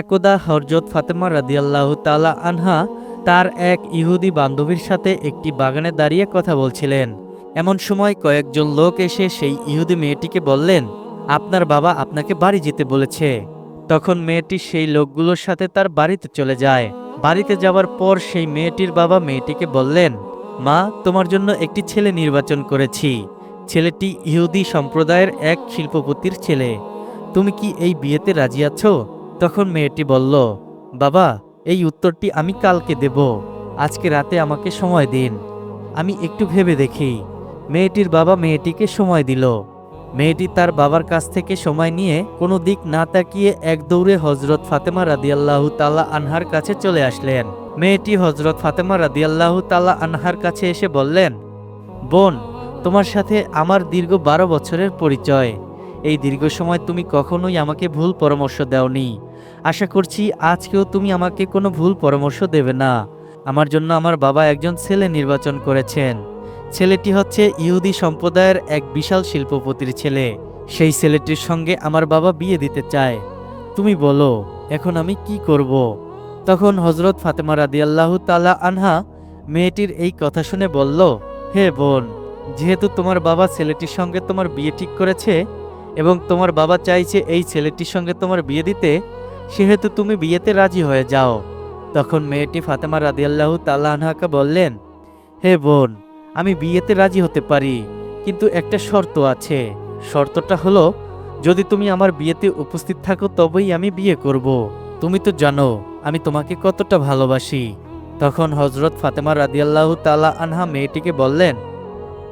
একদা হরজত ফাতেমা রাদিয়াল্লাহু তালা আনহা তার এক ইহুদি বান্ধবীর সাথে একটি বাগানে দাঁড়িয়ে কথা বলছিলেন। এমন সময় কয়েকজন লোক এসে সেই ইহুদি মেয়েটিকে বললেন, আপনার বাবা আপনাকে বাড়ি যেতে বলেছে। তখন মেয়েটি সেই লোকগুলোর সাথে তার বাড়িতে চলে যায়। বাড়িতে যাওয়ার পর সেই মেয়েটির বাবা মেয়েটিকে বললেন, মা, তোমার জন্য একটি ছেলে নির্বাচন করেছি। ছেলেটি ইহুদি সম্প্রদায়ের এক শিল্পপতির ছেলে। তুমি কি এই বিয়েতে রাজি আছো? তখন মেয়েটি বলল, বাবা, এই উত্তরটি আমি কালকে দেব। আজকে রাতে আমাকে সময় দিন। আমি একটু ভেবে দেখি। মেয়েটির বাবা মেয়েটিকে সময় দিল। মেয়েটি তার বাবার কাছ থেকে সময় নিয়ে কোনো দিক না তাকিয়ে এক দৌড়ে হজরত ফাতেমা রাদিয়াল্লাহু তালা আনহার কাছে চলে আসলেন। মেয়েটি হজরত ফাতেমা রাদিয়াল্লাহু তালা আনহার কাছে এসে বললেন, বোন, তোমার সাথে আমার দীর্ঘ বারো বছরের পরিচয়। এই দীর্ঘ সময় তুমি কখনোই আমাকে ভুল পরামর্শ দাওনি। আশা করছি আজকেও তুমি আমাকে কোনো ভুল পরামর্শ দেবে না। আমার জন্য আমার বাবা একজন ছেলে নির্বাচন করেছেন। ছেলেটি হচ্ছে ইহুদি সম্প্রদায়ের এক বিশাল শিল্পপতির ছেলে। সেই ছেলেটির সঙ্গে আমার বাবা বিয়ে দিতে চায়। তুমি বলো, এখন আমি কি করব? তখন হজরত ফাতেমা রাদিয়াল্লাহু তালা আনহা মেয়েটির এই কথা শুনে বলল, হে বোন, যেহেতু তোমার বাবা ছেলেটির সঙ্গে তোমার বিয়ে ঠিক করেছে এবং তোমার বাবা চাইছে এই ছেলেটির সঙ্গে তোমার বিয়ে দিতে, সেহেতু তুমি বিয়েতে রাজি হয়ে যাও। তখন মেয়েটি ফাতেমা রাদিয়াল্লাহু তাল্লাহ আনহাকে বললেন, হে বোন, আমি বিয়েতে রাজি হতে পারি, কিন্তু একটা শর্ত আছে। শর্তটা হলো, যদি তুমি আমার বিয়েতে উপস্থিত থাকো তবেই আমি বিয়ে করব। তুমি তো জানো, আমি তোমাকে কতটা ভালোবাসি। তখন হজরত ফাতেমা রাদিয়াল্লাহু তালা আনহা মেয়েটিকে বললেন,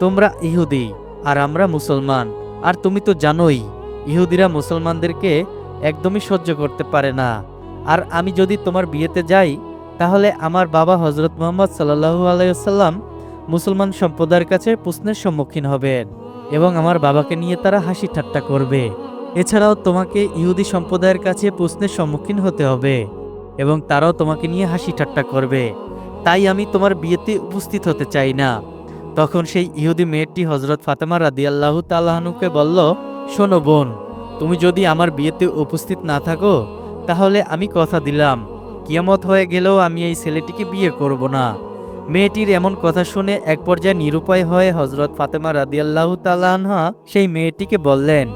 তোমরা ইহুদি, আর আমরা মুসলমান আর তুমি তো জানোই, ইহুদিরা মুসলমানদেরকে একদমই সহ্য করতে পারে না। আর আমি যদি তোমার বিয়েতে যাই, তাহলে আমার বাবা হজরত মোহাম্মদ সাল্লাহু আলাইসাল্লাম মুসলমান সম্প্রদায়ের কাছে প্রশ্নের সম্মুখীন হবেন এবং আমার বাবাকে নিয়ে তারা হাসি ঠাট্টা করবে। এছাড়াও তোমাকে ইহুদি সম্প্রদায়ের কাছে প্রশ্নের সম্মুখীন হতে হবে এবং তারাও তোমাকে নিয়ে হাসি ঠাট্টা করবে। তাই আমি তোমার বিয়েতে উপস্থিত হতে চাই না। তখন সেই ইহুদি মেয়েটি হজরত ফাতেমা রাদিয়াল্লাহু তাল্লাহনুকে বলল, শোনো বোন, তুমি যদি আমার বিয়েতে উপস্থিত না থাকো, তাহলে আমি কথা দিলাম। কিয়ামত হয়ে গেলেও আমি এই ছেলেটিকে বিয়ে করব না। মেয়েটির এমন কথা শুনে এক পর্যায়ে নিরুপায় হয়ে হজরত ফাতেমা রাদিয়াল্লাহু তাল্লাহা সেই মেয়েটিকে বললেন,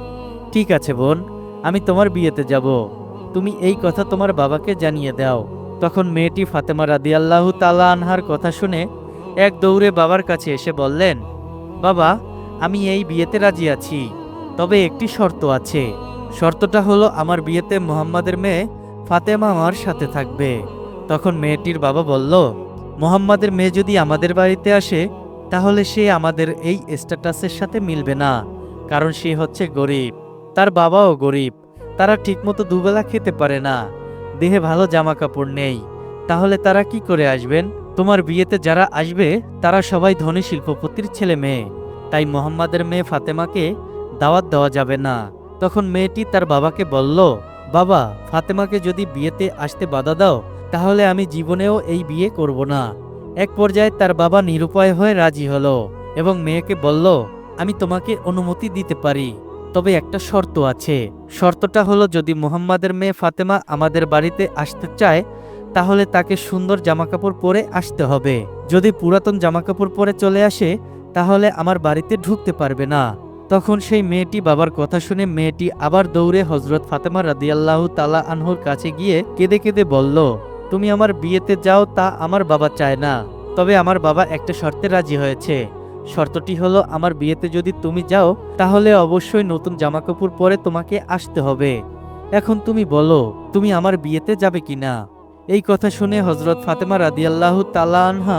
ঠিক আছে বোন, আমি তোমার বিয়েতে যাব। তুমি এই কথা তোমার বাবাকে জানিয়ে দাও। তখন মেয়েটি ফাতেমা রাদিয়াল্লাহু আনহার কথা শুনে এক দৌড়ে বাবার কাছে এসে বললেন, বাবা, আমি এই বিয়েতে রাজি আছি, তবে একটি শর্ত আছে। শর্তটা হলো আমার বিয়েতে মোহাম্মদের মেয়ে ফাতেমা আমার সাথে থাকবে। তখন মেয়েটির বাবা বলল, মোহাম্মদের মেয়ে যদি আমাদের বাড়িতে আসে, তাহলে সে আমাদের এই স্ট্যাটাসের সাথে মিলবে না, কারণ সে হচ্ছে গরিব। তার বাবাও গরিব, তারা ঠিকমতো দুবেলা খেতে পারে না, দেহে ভালো জামা কাপড় নেই, তাহলে তারা কি করে আসবেন? তোমার বিয়েতে যারা আসবে, তারা সবাই ধনী শিল্পপতির ছেলে মেয়ে। তাই মোহাম্মদের মেয়ে ফাতেমাকে দাওয়াত দেওয়া যাবে না। তখন মেয়েটি তার বাবাকে বলল, বাবা, ফাতেমাকে যদি বিয়েতে আসতে বাধা দাও, তাহলে আমি জীবনেও এই বিয়ে করব না। এক পর্যায়ে তার বাবা নিরুপায় হয়ে রাজি হলো এবং মেয়েকে বলল, আমি তোমাকে অনুমতি দিতে পারি, তবে একটা শর্ত আছে। শর্তটা হলো যদি মোহাম্মদের মেয়ে ফাতেমা আমাদের বাড়িতে আসতে চায় তাহলে তাকে সুন্দর জামাকাপড় পরে আসতে হবে। যদি পুরাতন জামাকাপড় পরে চলে আসে, তাহলে আমার বাড়িতে ঢুকতে পারবে না। তখন সেই মেয়েটি বাবার কথা শুনে মেয়েটি আবার দৌড়ে হজরত ফাতেমা রাদিয়াল্লাহু তালা আনহুর কাছে গিয়ে কেঁদে কেঁদে বলল, তুমি আমার বিয়েতে যাও, তা আমার বাবা চায় না। তবে আমার বাবা একটা শর্তে রাজি হয়েছে। শর্তটি হলো, আমার বিয়েতে যদি তুমি যাও, তাহলে অবশ্যই নতুন জামাকাপড় পরে তোমাকে আসতে হবে। এখন তুমি বলো, তুমি আমার বিয়েতে যাবে কিনা? এই কথা শুনে হজরত ফাতেমা রাদিয়াল্লাহু তালা আনহা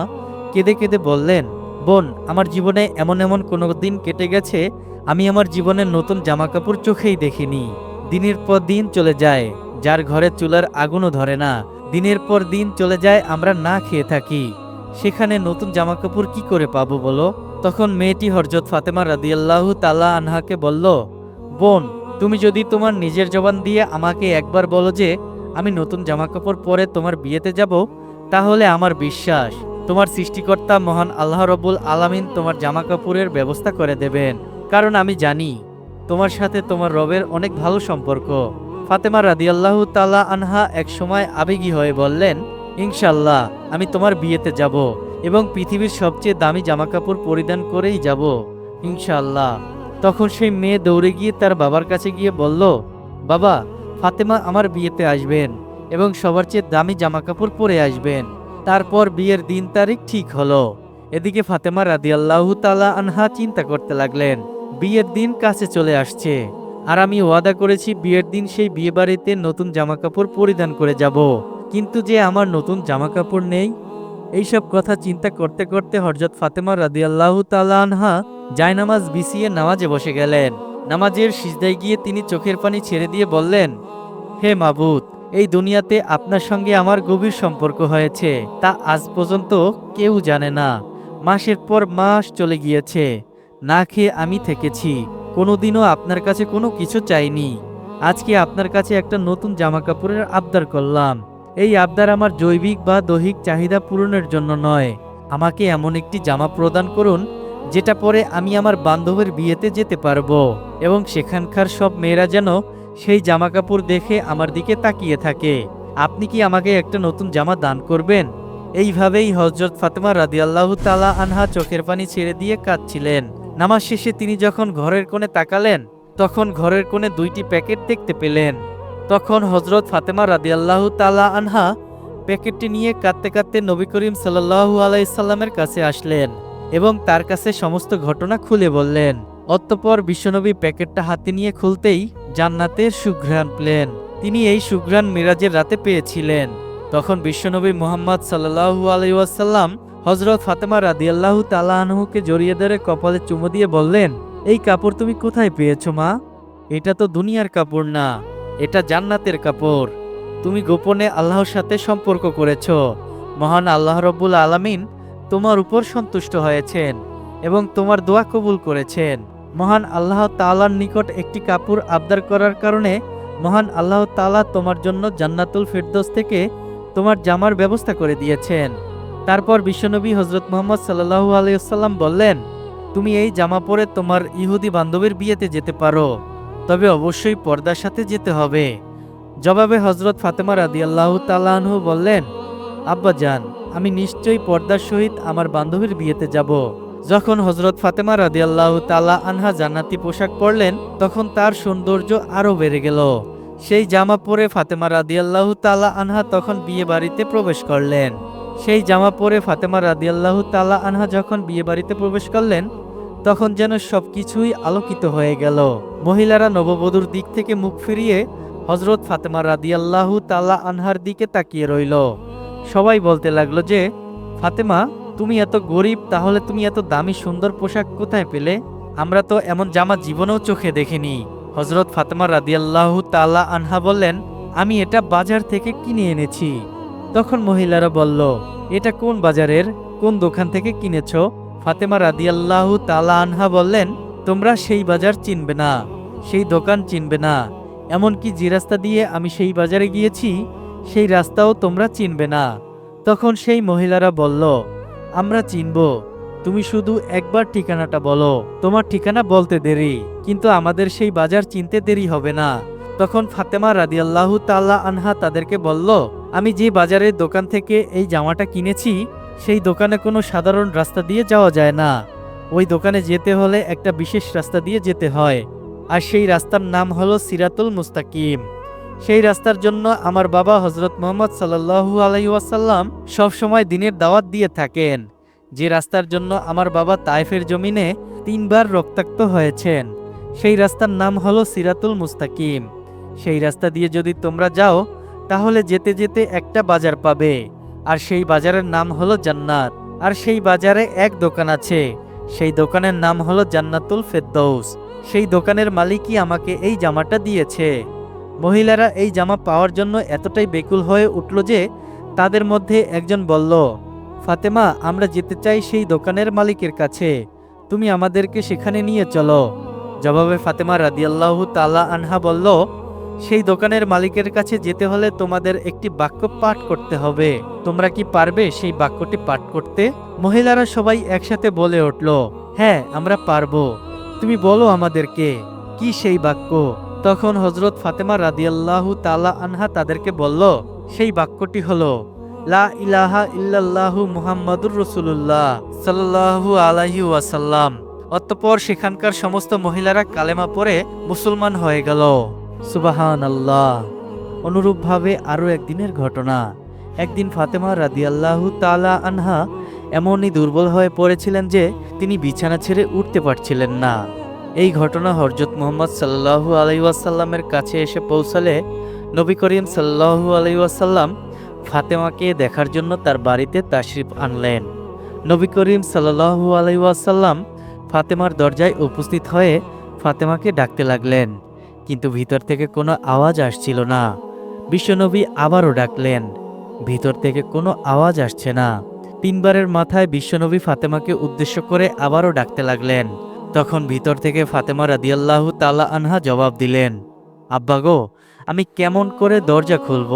কেঁদে কেঁদে বললেন, বোন, আমার জীবনে এমন এমন কোনো দিন কেটে গেছে, আমি আমার জীবনের নতুন জামাকাপড় চোখেই দেখিনি। দিনের পর দিন চলে যায়, যার ঘরে চুলার আগুনও ধরে না। দিনের পর দিন চলে যায়, আমরা না খেয়ে থাকি। সেখানে নতুন জামাকাপড় কি করে পাবো বলো? তখন মেয়েটি হরজত ফাতেমা রাদিয়াল্লাহু তালা আনহাকে বলল, বোন, তুমি যদি তোমার নিজের জবান দিয়ে আমাকে একবার বলো যে আমি নতুন জামাকাপড় পরে তোমার বিয়েতে যাব, তাহলে আমার বিশ্বাস, তোমার সৃষ্টিকর্তা মহান আল্লাহ রবুল আলামিন তোমার জামা কাপড়ের ব্যবস্থা করে দেবেন। কারণ আমি জানি, তোমার সাথে তোমার রবের অনেক ভালো সম্পর্ক। ফাতেমা রাদিয়াল্লাহু তালা আনহা এক সময় আবেগী হয়ে বললেন ইনশাল্লাহ আমি তোমার বিয়েতে যাব এবং পৃথিবীর সবচেয়ে দামি জামাকাপড় পরিধান করেই যাব। ইনশাল্লাহ তখন সেই মেয়ে দৌড়ে গিয়ে তার বাবার কাছে গিয়ে বলল, বাবা ফাতেমা আমার বিয়েতে আসবেন এবং সবার চেয়ে দামি জামাকাপড় পরে আসবেন। তারপর বিয়ের দিন তারিখ ঠিক হলো। এদিকে ফাতেমা রাদিয়াল্লাহু তালা আনহা চিন্তা করতে লাগলেন, বিয়ের দিন কাছে চলে আসছে। আর আমি ওয়াদা করেছি বিয়ের দিন সেই বিয়ে বাড়িতে নতুন জামাকাপড় পরিধান করে যাব। কিন্তু যে আমার নতুন জামাকাপড় নেই, এইসব কথা চিন্তা করতে করতে হরজত ফাতেমা রাদিয়াল্লাহু তালা আনহা জায়নামাজ বিছিয়ে নামাজে বসে গেলেন। নামাজের সিজদায় গিয়ে তিনি চোখের পানি ছেড়ে দিয়ে বললেন, হে মাবুদ, এই দুনিয়াতে আপনার সঙ্গে আমার গভীর সম্পর্ক হয়েছে, তা আজ পর্যন্ত কেউ জানে না। মাসের পর মাস চলে গিয়েছে, না খেয়ে আমি থেকেছি, কোনোদিনও আপনার কাছে কোনো কিছু চাইনি। আজকে আপনার কাছে একটা নতুন জামা কাপড়ের আবদার করলাম। এই আবদার আমার জৈবিক বা দৈহিক চাহিদা পূরণের জন্য নয়। আমাকে এমন একটি জামা প্রদান করুন যেটা পরে আমি আমার বান্ধবের বিয়েতে যেতে পারব। এবং সেখানকার সব মেয়েরা যেন সেই জামা কাপড় দেখে আমার দিকে তাকিয়ে থাকে। আপনি কি আমাকে একটা নতুন জামা দান করবেন? এইভাবেই হজরত ফাতেমা রাদিয়াল্লাহু তালা আনহা চোখের পানি ছেড়ে দিয়ে কাঁদছিলেন। নামাজ শেষে তিনি যখন ঘরের কোণে তাকালেন, তখন ঘরের কোণে দুইটি প্যাকেট দেখতে পেলেন। তখন হজরত ফাতেমা রাদিয়াল্লাহু তালা আনহা প্যাকেটটি নিয়ে কাঁদতে কাঁদতে নবী করিম সাল্লাহু আলাইসাল্লামের কাছে আসলেন। এবং তার কাছে সমস্ত ঘটনা খুলে বললেন। অতঃপর বিশ্বনবী প্যাকেটটা হাতে নিয়ে খুলতেই জান্নাতের সুঘ্রাণ প্লেন। তিনি এই সুঘ্রাণ মিরাজের রাতে পেয়েছিলেন। তখন বিশ্বনবী মোহাম্মদ সাল্লাহু আলাইসাল্লাম হজরত ফাতেমা রাদিয়াল্লাহু তালাহনুকে জড়িয়ে ধরে কপালে চুমো দিয়ে বললেন, এই কাপড় তুমি কোথায় পেয়েছ মা? এটা তো দুনিয়ার কাপড় না, এটা জান্নাতের কাপড়। তুমি গোপনে আল্লাহর সাথে সম্পর্ক করেছ। মহান আল্লাহ রব্বুল আলামিন তোমার উপর সন্তুষ্ট হয়েছেন এবং তোমার দোয়া কবুল করেছেন। মহান আল্লাহ তালার নিকট একটি কাপড় আবদার করার কারণে মহান আল্লাহ তাআলা তোমার জন্য জান্নাতুল ফেরদৌস থেকে তোমার জামার ব্যবস্থা করে দিয়েছেন। তারপর বিশ্বনবী হজরত মোহাম্মদ সাল্লাহু আলাইসাল্লাম বললেন, তুমি এই জামা পরে তোমার ইহুদি বান্ধবীর বিয়েতে যেতে পারো, তবে অবশ্যই পর্দার সাথে যেতে হবে। জবাবে হজরত ফাতেমা রাদিয়াল্লাহু তালাহু বললেন, আব্বা যান আমি নিশ্চয়ই পর্দার সহিত আমার বান্ধবীর বিয়েতে যাব। যখন হজরত ফাতেমা রাদিয়াল্লাহু তালা আনহা জান্নাতি পোশাক পরলেন, তখন তার সৌন্দর্য আরও বেড়ে গেল। সেই জামা পরে ফাতেমা রাদিয়াল্লাহু তালা আনহা তখন বিয়ে বাড়িতে প্রবেশ করলেন। সেই জামা পরে ফাতেমা রাদিয়াল্লাহু তালা আনহা যখন বিয়ে বাড়িতে প্রবেশ করলেন, তখন যেন সব কিছুই আলোকিত হয়ে গেল। মহিলারা নববধূর দিক থেকে মুখ ফিরিয়ে হজরত ফাতেমা রাদিয়াল্লাহু তালা আনহার দিকে তাকিয়ে রইল। সবাই বলতে লাগল যে, ফাতেমা, তুমি এত গরিব, তাহলে তুমি এত দামি সুন্দর পোশাক কোথায় পেলে? আমরা তো এমন জামা জীবনেও চোখে দেখিনি। হজরত ফাতেমা রাদিয়াল্লাহু তালা আনহা বললেন, আমি এটা বাজার থেকে কিনে এনেছি। তখন মহিলারা বলল, এটা কোন বাজারের? কোন দোকান থেকে কিনেছ? ফাতেমা রাদিয়াল্লাহু তালা আনহা বললেন, তোমরা সেই বাজার চিনবে না, সেই দোকান চিনবে না। এমনকি যে রাস্তা দিয়ে আমি সেই বাজারে গিয়েছি, সেই রাস্তাও তোমরা চিনবে না। তখন সেই মহিলারা বলল, আমরা চিনব। তুমি শুধু একবার ঠিকানাটা বলো। তোমার ঠিকানা বলতে দেরি, কিন্তু আমাদের সেই বাজার চিনতে দেরি হবে না। তখন ফাতেমা রাদিয়াল্লাহু তাল্লাহ আনহা তাদেরকে বলল, আমি যে বাজারের দোকান থেকে এই জামাটা কিনেছি, সেই দোকানে কোনো সাধারণ রাস্তা দিয়ে যাওয়া যায় না। ওই দোকানে যেতে হলে একটা বিশেষ রাস্তা দিয়ে যেতে হয়। আর সেই রাস্তার নাম হলো সিরাতুল মুস্তাকিম। সেই রাস্তার জন্য আমার বাবা হজরত মোহাম্মদ সাল্লাহু আলাইসাল্লাম সবসময় দিনের দাওয়াত দিয়ে থাকেন। যে রাস্তার জন্য আমার বাবা তাইফের জমিনে তিনবার রক্তাক্ত হয়েছেন। সেই রাস্তার নাম হলো সিরাতুল মুস্তাকিম। সেই রাস্তা দিয়ে যদি তোমরা যাও, তাহলে যেতে যেতে একটা বাজার পাবে। আর সেই বাজারের নাম হলো জান্নাত। আর সেই বাজারে এক দোকান আছে। সেই দোকানের নাম হলো জান্নাতুল ফেরদৌস। সেই দোকানের মালিকই আমাকে এই জামাটা দিয়েছে। মহিলারা এই জামা পাওয়ার জন্য এতটাই বেকুল হয়ে উঠল যে তাদের মধ্যে একজন বলল, ফাতেমা, আমরা যেতে চাই সেই দোকানের মালিকের কাছে। তুমি আমাদেরকে সেখানে নিয়ে চলো। জবাবে ফাতেমা রাদিয়াল্লাহু তালা আনহা বলল, সেই দোকানের মালিকের কাছে যেতে হলে তোমাদের একটি বাক্য পাঠ করতে হবে। তোমরা কি পারবে সেই বাক্যটি পাঠ করতে? মহিলারা সবাই একসাথে বলে উঠল হ্যাঁ আমরা পারব। তুমি বলো আমাদেরকে, কি সেই বাক্য? তখন হজরত ফাতেমা রাদিয়াল্লাহু তালা আনহা তাদেরকে বলল, সেই বাক্যটি হলো, লা ইলাহা ইল্লাল্লাহু মুহাম্মাদুর রসুল্লাহ সাল্লাল্লাহু আলাইহি ওয়াসাল্লাম। অতঃপর সেখানকার সমস্ত মহিলারা কালেমা পরে মুসলমান হয়ে গেল। সুবাহান আল্লাহ অনুরূপভাবে আরও একদিনের ঘটনা। একদিন ফাতেমা রাদিয়াল্লাহু তালা আনহা এমনই দুর্বল হয়ে পড়েছিলেন যে তিনি বিছানা ছেড়ে উঠতে পারছিলেন না। এই ঘটনা হরজত মোহাম্মদ সাল্লাহু আলাইসাল্লামের কাছে এসে পৌঁছালে নবী করিম সাল্লাহু আলাইসাল্লাম ফাতেমাকে দেখার জন্য তার বাড়িতে তাশরিফ আনলেন। নবী করিম সাল্লাহু আলাইসাল্লাম ফাতেমার দরজায় উপস্থিত হয়ে ফাতেমাকে ডাকতে লাগলেন, কিন্তু ভিতর থেকে কোনো আওয়াজ আসছিল না। বিশ্বনবী আবারও ডাকলেন, ভিতর থেকে কোনো আওয়াজ আসছে না। তিনবারের মাথায় বিশ্বনবী ফাতেমাকে উদ্দেশ্য করে আবারও ডাকতে লাগলেন। তখন ভিতর থেকে ফাতেমা রাদিয়াল্লাহু তালা আনহা জবাব দিলেন, আব্বা গো, আমি কেমন করে দরজা খুলব?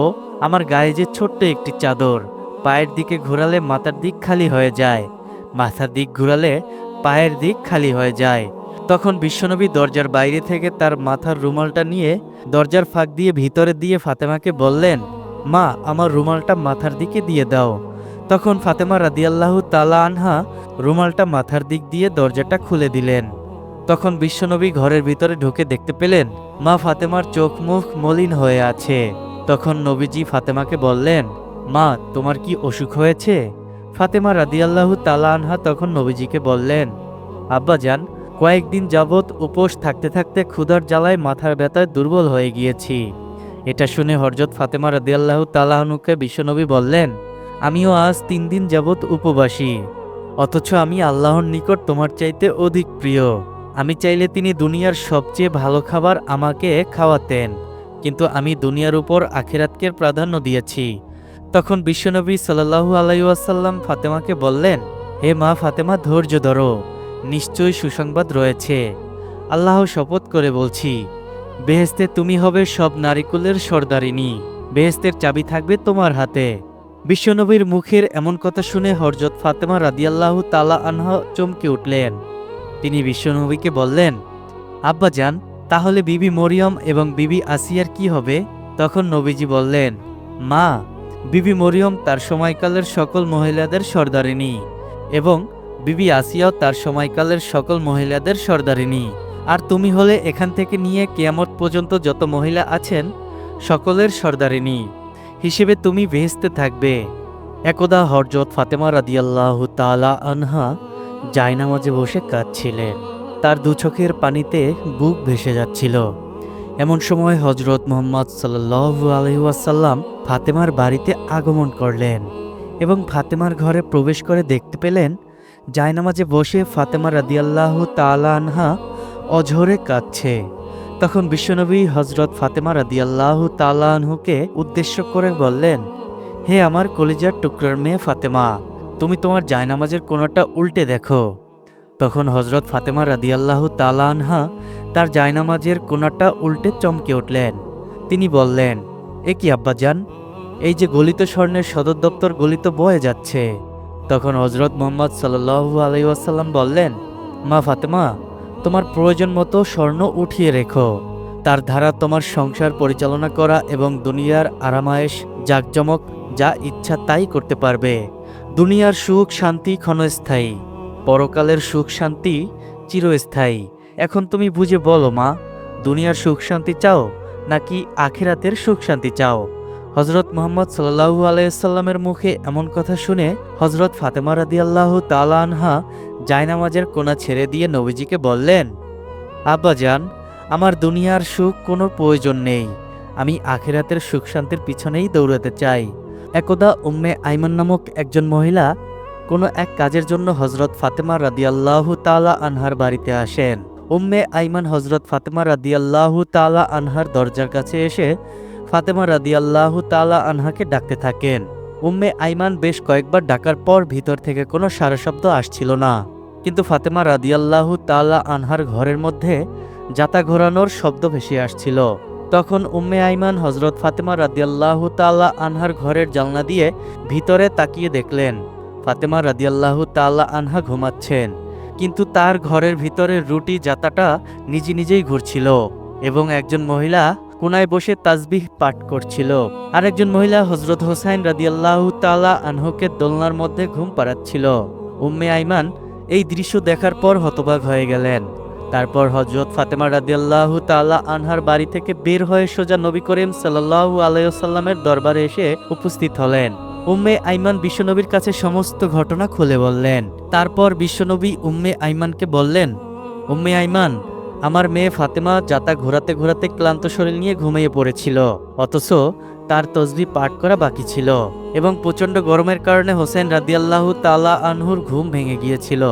আমার গায়ে যে ছোট্ট একটি চাদর, পায়ের দিকে ঘোরালে মাথার দিক খালি হয়ে যায়, মাথার দিক ঘোরালে পায়ের দিক খালি হয়ে যায়। তখন বিশ্বনবী দরজার বাইরে থেকে তার মাথার রুমালটা নিয়ে দরজার ফাঁক দিয়ে ভিতরে দিয়ে ফাতেমাকে বললেন, মা, আমার রুমালটা মাথার দিকে দিয়ে দাও। তখন ফাতেমা রাদিয়াল্লাহু তালা আনহা রুমালটা মাথার দিক দিয়ে দরজাটা খুলে দিলেন। তখন বিশ্বনবী ঘরের ভিতরে ঢুকে দেখতে পেলেন, মা ফাতেমার চোখ মুখ মলিন হয়ে আছে। তখন নবীজি ফাতেমাকে বললেন, মা, তোমার কি অসুখ হয়েছে? ফাতেমা রাদিয়াল্লাহু তালা আনহা তখন নবীজিকে বললেন, আব্বা যান কয়েকদিন যাবৎ উপোস থাকতে থাকতে ক্ষুধার জ্বালায় মাথার ব্যথায় দুর্বল হয়ে গিয়েছি। এটা শুনে হরজত ফাতেমা রাদিয়াল্লাহু তালাহনুকে বিশ্বনবী বললেন আমিও আজ তিন দিন যাবৎ উপবাসী। অথচ আমি আল্লাহর নিকট তোমার চাইতে অধিক প্রিয়। আমি চাইলে তিনি দুনিয়ার সবচেয়ে ভালো খাবার আমাকে খাওয়াতেন, কিন্তু আমি দুনিয়ার উপর আখেরাতকে প্রাধান্য দিয়েছি। তখন বিশ্বনবী সাল্লাহু আলাইসাল্লাম ফাতেমাকে বললেন, হে মা ফাতেমা, ধৈর্য ধরো, নিশ্চয়ই সুসংবাদ রয়েছে। আল্লাহ শপথ করে বলছি বেহেস্তে তুমি হবে সব নারিকুলের সর্দারিনী বেহেস্তের চাবি থাকবে তোমার হাতে। বিশ্বনবীর মুখের এমন কথা শুনে হরজত ফাতেমা রাদিয়াল্লাহু তালা আনহা চমকে উঠলেন। তিনি বিশ্বনবীকে বললেন, আব্বা যান, তাহলে বিবি মরিয়ম এবং বিবি আসিয়ার কি হবে? তখন নবীজি বললেন, মা, বিবি মরিয়ম তার সময়কালের সকল মহিলাদের সর্দারিনী এবং বিবি আসিয়াও তার সময়কালের সকল মহিলাদের সর্দারিনী। আর তুমি হলে এখান থেকে নিয়ে কেয়ামত পর্যন্ত যত মহিলা আছেন, সকলের সর্দারিনী। হিসেবে তুমি ভেস্তে থাকবে। একদা হরজত ফাতেমা রাদিয়াল্লাহ তালা আনহা জায়নামাজে বসে কাঁদছিলেন তার দু চোখের পানিতে বুক ভেসে যাচ্ছিল। এমন সময় হজরত মোহাম্মদ সাল্লু আলহিউসাল্লাম ফাতেমার বাড়িতে আগমন করলেন এবং ফাতেমার ঘরে প্রবেশ করে দেখতে পেলেন, জায়নামাজে বসে ফাতেমা রাদিয়াল্লাহ তালা আনহা অঝরে কাঁদছে। তখন বিশ্বনবী হজরত ফাতেমা রাদিয়াল্লাহ তালানহুকে উদ্দেশ্য করে বললেন, হে আমার কলিজার টুকরার মেয়ে ফাতেমা, তুমি তোমার জায়নামাজের কোনোটা উল্টে দেখো। তখন হজরত ফাতেমা রাদিয়াল্লাহ তালানহা তার জায়নামাজের কোনাটা উল্টে চমকে উঠলেন। তিনি বললেন, এ কি আব্বাজান এই যে গলিত স্বর্ণের সদর দপ্তর গলিত বয়ে যাচ্ছে। তখন হজরত মোহাম্মদ সাল্লু আলাইসাল্লাম বললেন, মা ফাতেমা তোমার প্রয়োজন মতো স্বর্ণ উঠিয়ে রেখো। তার ধারা তোমার সংসার পরিচালনা করা এবং দুনিয়ার আরামায়েশ, জাকজমক, যা ইচ্ছা তাই করতে পারবে। দুনিয়ার সুখ শান্তি ক্ষণস্থায়ী, পরকালের সুখ শান্তি চিরস্থায়ী। এখন তুমি বুঝে বলো, মা, দুনিয়ার সুখ শান্তি চাও নাকি আখিরাতের সুখ শান্তি চাও? হজরত মোহাম্মদ সাল্লাহু আলাইসাল্লামের মুখে এমন কথা শুনে হজরত ফাতেমা রাদিয়াল্লাহু তালা আনহা জায়নামাজের কোনা ছেড়ে দিয়ে নবীজিকে বললেন, আব্বা যান, আমার দুনিয়ার সুখ কোনো প্রয়োজন নেই। আমি আখেরাতের সুখ শান্তির পিছনেই দৌড়াতে চাই। একদা উম্মে আইমান নামক একজন মহিলা কোনো এক কাজের জন্য হজরত ফাতেমা রাদিয়াল্লাহু তালা আনহার বাড়িতে আসেন। উম্মে আইমান হজরত ফাতেমা রাদিয়াল্লাহু তালা আনহার দরজার কাছে এসে ফাতেমা রাদিয়াল্লাহু তালা আনহাকে ডাকতে থাকেন। উম্মে আইমান বেশ কয়েকবার ডাকার পর ভিতর থেকে কোনো সারা শব্দ আসছিল না। কিন্তু ফাতেমা রাদিয়াল্লাহু তালা আনহার ঘরের মধ্যে যাতা ঘোরানোর শব্দ ভেসে আসছিল। তখন উম্মে আইমান হজরত ফাতেমা রাদিয়াল্লাহু তালা আনহার ঘরের জানলা দিয়ে ভিতরে তাকিয়ে দেখলেন, ফাতেমা রাদিয়াল্লাহু তালা আনহা ঘুমাচ্ছেন। কিন্তু তার ঘরের ভিতরে রুটি জাতাটা নিজে নিজেই ঘুরছিল এবং একজন মহিলা কোনায় বসে তাজবিহ পাঠ করছিল। আরেকজন মহিলা হজরত হোসাইন রাদিয়াল্লাহু তালা আনহুকে দোলনার মধ্যে ঘুম পাড়াচ্ছিল। উম্মে আইমান এই দৃশ্য দেখার পর হতবাক হয়ে গেলেন। তারপর হজরত ফাতেমা রাদিয়াল্লাহু তালা আনহার বাড়ি থেকে বের হয়ে সোজা নবী করিম সাল্লাল্লাহু আলাইসাল্লামের দরবারে এসে উপস্থিত হলেন। উম্মে আইমান বিশ্বনবীর কাছে সমস্ত ঘটনা খুলে বললেন। তারপর বিশ্বনবী উম্মে আইমানকে বললেন, উম্মে আইমান আমার মেয়ে ফাতেমা যাতা ঘোরাতে ঘোরাতে ক্লান্ত শরীর নিয়ে ঘুমিয়ে পড়েছিল, অথচ তার তসবি পাঠ করা বাকি ছিল এবং প্রচণ্ড গরমের কারণে হোসেন রাদিয়াল্লাহু তালা আনহুর ঘুম ভেঙে গিয়েছিল।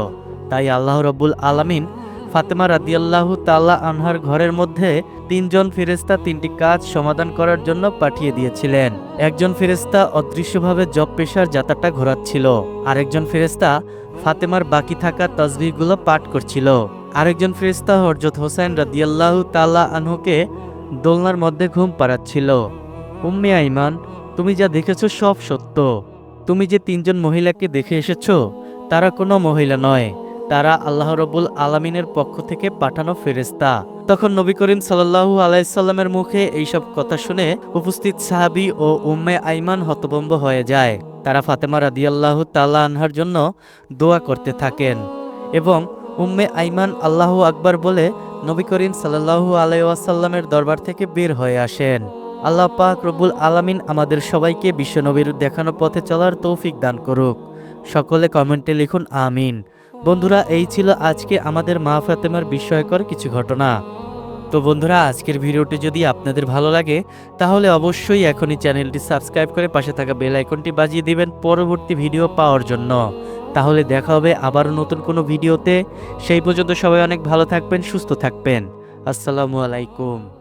তাই আল্লাহ রব্বুল আলামিন ফাতেমা রাদিয়াল্লাহু তাআলা আনহার ঘরের মধ্যে তিনজন ফেরেস্তা তিনটি কাজ সমাধান করার জন্য পাঠিয়ে দিয়েছিলেন। একজন ফেরেস্তা অদৃশ্যভাবে জব পেশার যাতাটা ঘোরাচ্ছিল। আরেকজন ফেরেস্তা ফাতেমার বাকি থাকা তসবিহগুলো পাঠ করছিল। আরেকজন ফেরেস্তা হরজত হোসেন রাদিয়াল্লাহু তাআলা আনহুকে দোলনার মধ্যে ঘুম পাড়াচ্ছিল। উম্মে আইমান, তুমি যা দেখেছ সব সত্য। তুমি যে তিনজন মহিলাকে দেখে এসেছ, তারা কোনো মহিলা নয়। তারা আল্লাহ রবুল আলমিনের পক্ষ থেকে পাঠানো ফেরেস্তা তখন নবী করিম সাল্লাহু আলাইসাল্লামের মুখে এইসব কথা শুনে উপস্থিত সাহাবি ও উম্মে আইমান হতবম্ব হয়ে যায়। তারা ফাতেমা রাদিয়াল্লাহু তাল্লাহ আনহার জন্য দোয়া করতে থাকেন এবং উম্মে আইমান আল্লাহু আকবার বলে নবী করিম সাল্লাহু আলাইসাল্লামের দরবার থেকে বের হয়ে আসেন। আল্লাহ পাক রবুল আলামিন আমাদের সবাইকে বিশ্বনবীর দেখানো পথে চলার তৌফিক দান করুক। সকলে কমেন্টে লিখুন, আমিন। বন্ধুরা, এই ছিল আজকে আমাদের মা ফাতেমার বিস্ময়কর কিছু ঘটনা। তো বন্ধুরা, আজকের ভিডিওটি যদি আপনাদের ভালো লাগে, তাহলে অবশ্যই এখনই চ্যানেলটি সাবস্ক্রাইব করে পাশে থাকা বেল আইকনটি বাজিয়ে দিবেন পরবর্তী ভিডিও পাওয়ার জন্য। তাহলে দেখা হবে আবারও নতুন কোনো ভিডিওতে। সেই পর্যন্ত সবাই অনেক ভালো থাকবেন, সুস্থ থাকবেন। আসসালামু আলাইকুম।